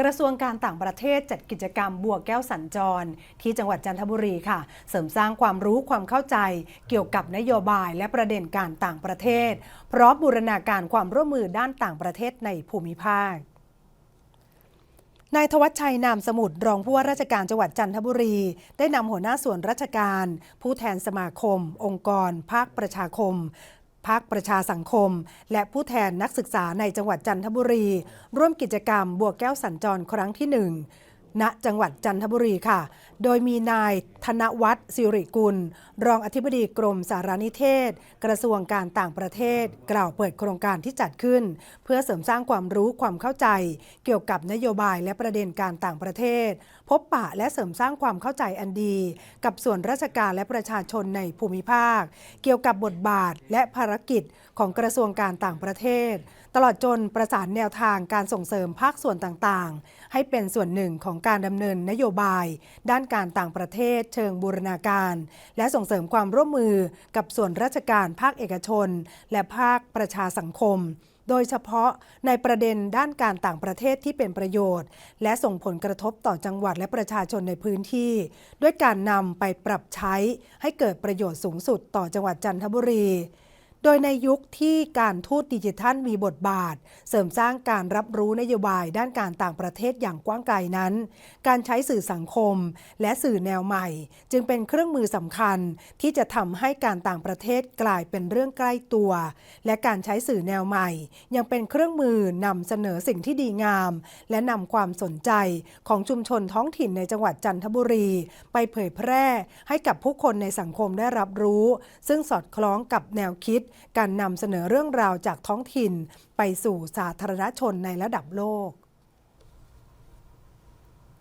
กระทรวงการต่างประเทศจัดกิจกรรมบัวแก้วสัญจร ที่จังหวัดจันทบุรีค่ะ เสริมสร้างความรู้ความเข้าใจ เกี่ยวกับนโยบายและประเด็นการต่างประเทศ พร้อมบูรณาการความร่วมมือด้านต่างประเทศในภูมิภาคนายธวัชชัยนามสมุทรรองผู้ว่าราชการจังหวัดจันทบุรี ได้นำหัวหน้าส่วนราชการ ผู้แทนสมาคม องค์กร ภาคประชาคม ภาคประชาสังคม และผู้แทนนักศึกษาในจังหวัดจันทบุรี ร่วมกิจกรรมบัวแก้วสัญจรครั้งที่หนึ่ง ณจังหวัดจันทบุรีค่ะ โดยมีนายธนวัฒน์สิริกุล รองอธิบดีกรมสารนิเทศ กระทรวงการต่างประเทศ กล่าวเปิดโครงการที่จัดขึ้น เพื่อเสริมสร้างความรู้ความเข้าใจ เกี่ยวกับนโยบายและประเด็นการต่างประเทศ พบปะและเสริมสร้างความเข้าใจอันดี กับส่วนราชการและประชาชนในภูมิภาค เกี่ยวกับบทบาทและภารกิจของกระทรวงการต่างประเทศ ลอดจนประสานแนวทางการส่งเสริมภาคส่วนต่างๆ ให้เป็นส่วนหนึ่งของการดำเนินนโยบาย ด้านการต่างประเทศเชิงบูรณาการ และส่งเสริมความร่วมมือกับส่วนราชการภาคเอกชน และภาคประชาสังคมโดยเฉพาะในประเด็นด้านการต่างประเทศที่เป็นประโยชน์ และส่งผลกระทบต่อจังหวัดและประชาชนในพื้นที่ ด้วยการนำไปปรับใช้ให้เกิดประโยชน์สูงสุดต่อจังหวัดจันทบุรี โดยในยุคที่การทูตดิจิทัลมีบทบาท เสริมสร้างการรับรู้นโยบายด้านการต่างประเทศอย่างกว้างไกลนั้น การใช้สื่อสังคม และสื่อแนวใหม่ จึงเป็นเครื่องมือสำคัญที่จะทำให้การต่างประเทศกลายเป็นเรื่องใกล้ตัว และการใช้สื่อแนวใหม่ ยังเป็นเครื่องมือนำเสนอสิ่งที่ดีงาม และนำความสนใจของชุมชนท้องถิ่นในจังหวัดจันทบุรี ไปเผยแพร่ให้กับผู้คนในสังคมได้รับรู้ ซึ่งสอดคล้องกับแนวคิดการนำเสนอเรื่องราวจากท้องถิ่น ไปสู่สาธารณชนในระดับโลก